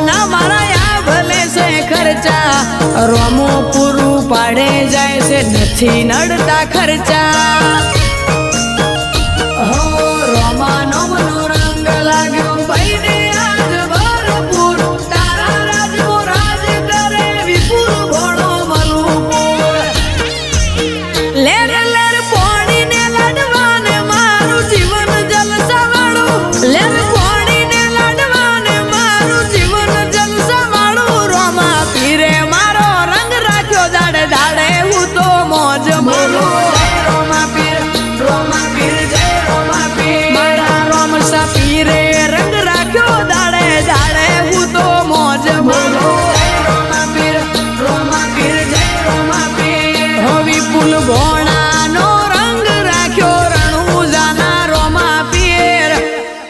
ના મારા ભલે છે ખર્ચા. રોમો પૂરું પાડે જાય છે નથી નડતા ખર્ચા. amor.